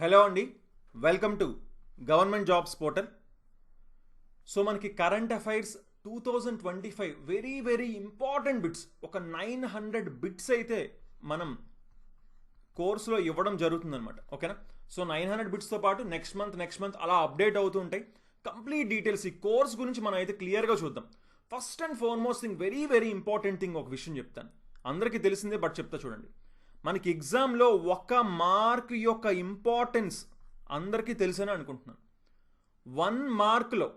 Hello అండి. Welcome to government jobs portal. So మనకి current affairs two thousand twenty five very very important bits. ఒక nine hundred bits అయితే మనం కోర్సులో ఇవ్వడం జరుగుతుందన్నమాట. ఓకేనా? సో నైన్ హండ్రెడ్ బిట్స్తో పాటు నెక్స్ట్ మంత్ నెక్స్ట్ మంత్ అలా అప్డేట్ అవుతూ ఉంటాయి. కంప్లీట్ డీటెయిల్స్ ఈ కోర్స్ గురించి మనం అయితే క్లియర్గా చూద్దాం. First and foremost thing very very important thing ఒక విషయం చెప్తాను. అందరికీ తెలిసిందే బట్ చెప్తా చూడండి. మనకి ఎగ్జామ్లో ఒక మార్క్ యొక్క ఇంపార్టెన్స్ అందరికీ తెలుసని అనుకుంటున్నాను. వన్ మార్క్లో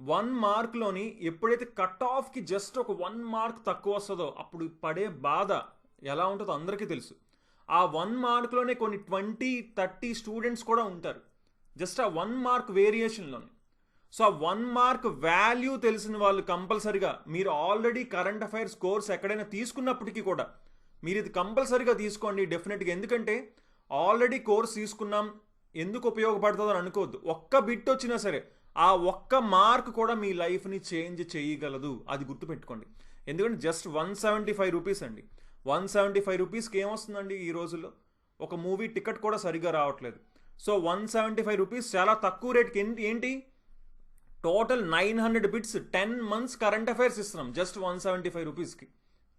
వన్ మార్క్లోని ఎప్పుడైతే కట్ ఆఫ్కి జస్ట్ ఒక వన్ మార్క్ తక్కువ వస్తుందో అప్పుడు పడే బాధ ఎలా ఉంటుందో అందరికీ తెలుసు. ఆ వన్ మార్క్లోనే కొన్ని ట్వంటీ థర్టీ స్టూడెంట్స్ కూడా ఉంటారు. జస్ట్ ఆ వన్ మార్క్ వేరియేషన్లోనే. సో ఆ వన్ మార్క్ వాల్యూ తెలిసిన వాళ్ళు కంపల్సరిగా మీరు ఆల్రెడీ కరెంట్ అఫైర్స్ కోర్స్ ఎక్కడైనా తీసుకున్నప్పటికీ కూడా మీరు ఇది కంపల్సరీగా తీసుకోండి డెఫినెట్గా. ఎందుకంటే ఆల్రెడీ కోర్స్ తీసుకున్నాం ఎందుకు ఉపయోగపడుతుందని అనుకోవద్దు. ఒక్క బిట్ వచ్చినా సరే ఆ ఒక్క మార్క్ కూడా మీ లైఫ్ని చేంజ్ చేయగలదు. అది గుర్తుపెట్టుకోండి. ఎందుకంటే just one seventy five rupees అండి. వన్ సెవెంటీ ఫైవ్ రూపీస్కి ఏమొస్తుందండి ఈ రోజుల్లో? ఒక మూవీ టికెట్ కూడా సరిగ్గా రావట్లేదు. So one seventy five rupees చాలా తక్కువ రేట్కి ఏంటి ఏంటి? Total nine hundred bits ten months current affairs ఇస్తున్నాం జస్ట్ వన్ సెవెంటీ ఫైవ్ రూపీస్కి.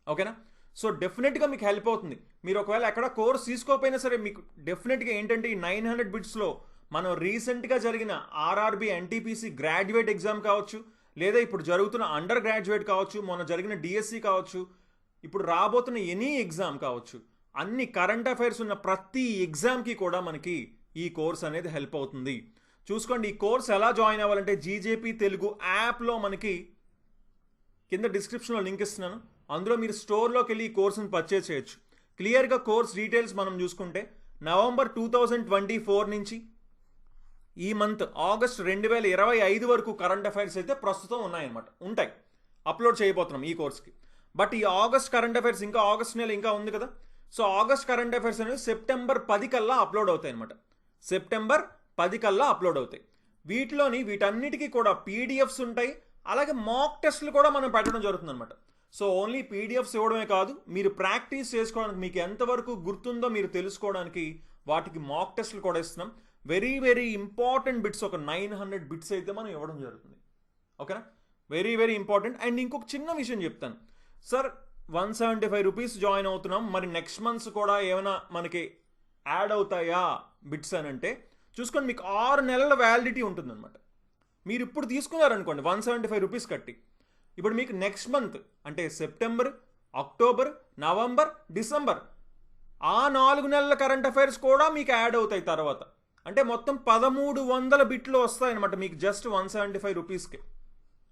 ఓకేనా? సో డెఫినెట్గా మీకు హెల్ప్ అవుతుంది. మీరు ఒకవేళ ఎక్కడ కోర్స్ తీసుకోకపోయినా సరే మీకు డెఫినెట్గా ఏంటంటే ఈ నైన్ హండ్రెడ్ బిట్స్లో మనం రీసెంట్గా జరిగిన ఆర్ఆర్బి ఎన్టీపీసీ గ్రాడ్యుయేట్ ఎగ్జామ్ కావచ్చు లేదా ఇప్పుడు జరుగుతున్న అండర్ గ్రాడ్యుయేట్ కావచ్చు మొన్న జరిగిన డిఎస్సి కావచ్చు ఇప్పుడు రాబోతున్న ఎనీ ఎగ్జామ్ కావచ్చు అన్ని కరెంట్ అఫైర్స్ ఉన్న ప్రతి ఎగ్జామ్కి కూడా మనకి ఈ కోర్స్ అనేది హెల్ప్ అవుతుంది. చూసుకోండి ఈ కోర్స్ ఎలా జాయిన్ అవ్వాలంటే జీజేపీ తెలుగు యాప్లో మనకి కింద డిస్క్రిప్షన్లో లింక్ ఇస్తున్నాను. అందులో మీరు స్టోర్లోకి వెళ్ళి ఈ కోర్సును పర్చేస్ చేయొచ్చు. క్లియర్గా కోర్స్ డీటెయిల్స్ మనం చూసుకుంటే November two thousand twenty four నుంచి ఈ మంత్ ఆగస్ట్ రెండు వేల ఇరవై ఐదు వరకు కరెంట్ అఫైర్స్ అయితే ప్రస్తుతం ఉన్నాయన్నమాట. ఉంటాయి. అప్లోడ్ చేయబోతున్నాం ఈ కోర్స్కి బట్ ఈ ఆగస్ట్ కరెంట్ అఫైర్స్ ఇంకా ఆగస్ట్ నెల ఇంకా ఉంది కదా. సో ఆగస్ట్ కరెంట్ అఫైర్స్ అనేవి సెప్టెంబర్ పది కల్లా అప్లోడ్ అవుతాయి అనమాట సెప్టెంబర్ పది కల్లా అప్లోడ్ అవుతాయి. వీటిలోని వీటన్నిటికీ కూడా పీడిఎఫ్స్ ఉంటాయి. అలాగే మాక్ టెస్ట్లు కూడా మనం పెట్టడం జరుగుతుంది అనమాట సో ఓన్లీ పీడిఎఫ్స్ ఇవ్వడమే కాదు మీరు ప్రాక్టీస్ చేసుకోవడానికి మీకు ఎంతవరకు గుర్తుందో మీరు తెలుసుకోవడానికి వాటికి మాక్ టెస్ట్లు కూడా ఇస్తున్నాం. వెరీ వెరీ ఇంపార్టెంట్ బిట్స్ ఒక నైన్ హండ్రెడ్ బిట్స్ అయితే మనం ఇవ్వడం జరుగుతుంది. ఓకేనా వెరీ వెరీ ఇంపార్టెంట్ అండ్ ఇంకొక చిన్న విషయం చెప్తాను. Sir one seventy five rupees join అవుతున్నాం. మరి నెక్స్ట్ మంత్స్ కూడా ఏమైనా మనకి యాడ్ అవుతాయా బిట్స్ అని అంటే చూసుకొని మీకు ఆరు నెలల వ్యాలిడిటీ ఉంటుందన్నమాట. మీరు ఇప్పుడు తీసుకున్నారనుకోండి వన్ సెవెంటీ ఫైవ్ రూపీస్ కట్టి. ఇప్పుడు మీకు నెక్స్ట్ మంత్ అంటే సెప్టెంబర్ అక్టోబర్ నవంబర్ డిసెంబర్ ఆ నాలుగు నెలల కరెంట్ అఫైర్స్ కూడా మీకు యాడ్ అవుతాయి తర్వాత. అంటే మొత్తం పదమూడు వందల బిట్లు వస్తాయన్నమాట మీకు జస్ట్ వన్ సెవెంటీ ఫైవ్ రూపీస్కి.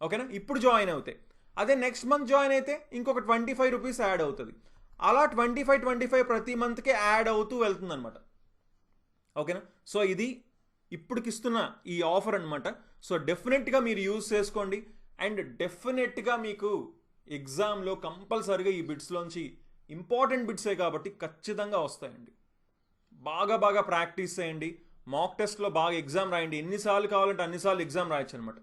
ఓకేనా? ఇప్పుడు జాయిన్ అవుతాయి. అదే నెక్స్ట్ మంత్ జాయిన్ అయితే ఇంకొక ట్వంటీ ఫైవ్ రూపీస్ యాడ్ అవుతుంది. అలా ట్వంటీ ఫైవ్ ట్వంటీ ఫైవ్ ప్రతి మంత్కే యాడ్ అవుతూ వెళ్తుంది అనమాట ఓకేనా? సో ఇది ఇప్పటికిస్తున్న ఈ ఆఫర్ అనమాట సో డెఫినెట్గా మీరు యూజ్ చేసుకోండి. అండ్ డెఫినెట్గా మీకు ఎగ్జామ్లో కంపల్సరీగా ఈ బిట్స్లోంచి ఇంపార్టెంట్ బిట్సే కాబట్టి ఖచ్చితంగా వస్తాయండి. బాగా బాగా ప్రాక్టీస్ చేయండి. మాక్ టెస్ట్లో బాగా ఎగ్జామ్ రాయండి. ఎన్నిసార్లు కావాలంటే అన్నిసార్లు ఎగ్జామ్ రాయొచ్చు అనమాట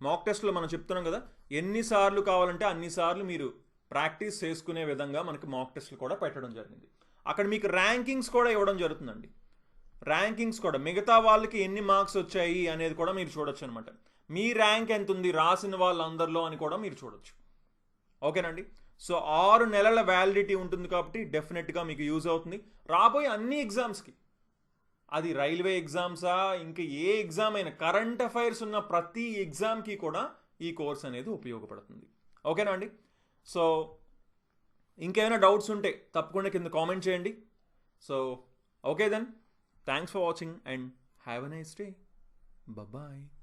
మాక్ టెస్ట్లో మనం చెప్తున్నాం కదా ఎన్నిసార్లు కావాలంటే అన్నిసార్లు మీరు ప్రాక్టీస్ చేసుకునే విధంగా మనకి మాక్ టెస్ట్లు కూడా పెట్టడం జరిగింది. అక్కడ మీకు ర్యాంకింగ్స్ కూడా ఇవ్వడం జరుగుతుందండి. ర్యాంకింగ్స్ కూడా మిగతా వాళ్ళకి ఎన్ని మార్క్స్ వచ్చాయి అనేది కూడా మీరు చూడొచ్చు అనమాట మీ ర్యాంక్ ఎంత ఉంది రాసిన వాళ్ళందరిలో అని కూడా మీరు చూడొచ్చు. ఓకేనండి? సో ఆరు నెలల వ్యాలిడిటీ ఉంటుంది కాబట్టి డెఫినెట్గా మీకు యూజ్ అవుతుంది. రాబోయే అన్ని ఎగ్జామ్స్కి అది రైల్వే ఎగ్జామ్సా ఇంకా ఏ ఎగ్జామ్ అయినా కరెంట్ అఫైర్స్ ఉన్న ప్రతి ఎగ్జామ్కి కూడా ఈ కోర్స్ అనేది ఉపయోగపడుతుంది. ఓకేనా అండి? సో ఇంకేమైనా డౌట్స్ ఉంటే తప్పకుండా కింద కామెంట్ చేయండి. So okay then Thanks for watching and have a nice day. Bye bye.